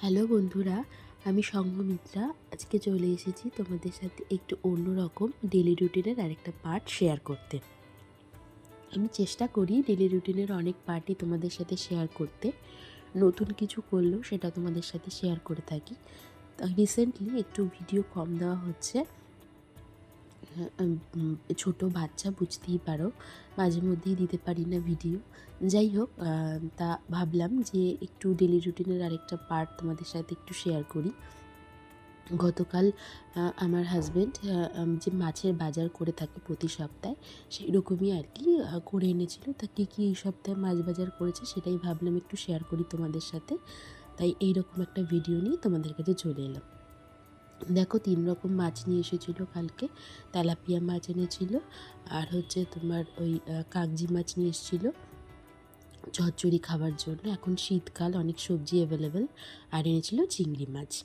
Hello বন্ধুরা, আমি সঙ্গমিত্রা। আজকে চলে এসেছি তোমাদের সাথে একটু অন্যরকম ডেলি রুটিনের আরেকটা পার্ট শেয়ার করতে। আমি চেষ্টা করি ডেলি রুটিনের অনেক পার্টই তোমাদের সাথে শেয়ার করতে। নতুন কিছু করলেও সেটা তোমাদের সাথে শেয়ার করে থাকি। রিসেন্টলি একটু ভিডিও কম দেওয়া হচ্ছে। ছোট বাচ্চা বুঝতেই পারো। মাঝে মধ্যেই দিতে পারি না ভিডিও। যাই হোক তা ভাবলাম যে একটু ডেলি রুটিনের আরেকটা পার্ট তোমাদের সাথে একটু শেয়ার করি। গতকাল আমার হাজব্যান্ড যে মাছের বাজার করে থাকে প্রতি সপ্তাহে সেই রকমই আর কি করে এনেছিল। তা কী কী এই সপ্তাহে মাছ বাজার করেছে সেটাই ভাবলাম একটু শেয়ার করি তোমাদের সাথে। তাই এইরকম একটা ভিডিও নিয়ে তোমাদের কাছে চলে এলাম। দেখো, তিন রকম মাছ নিয়ে এসেছিল কালকে। তেলাপিয়া মাছ এনেছিল, আর হচ্ছে তোমার ওই কাগজি মাছ নিয়ে এসেছিল চচ্চড়ি খাবার জন্য। এখন শীতকাল, অনেক সবজি অ্যাভেলেবেল আর এনেছিল চিংড়ি মাছ।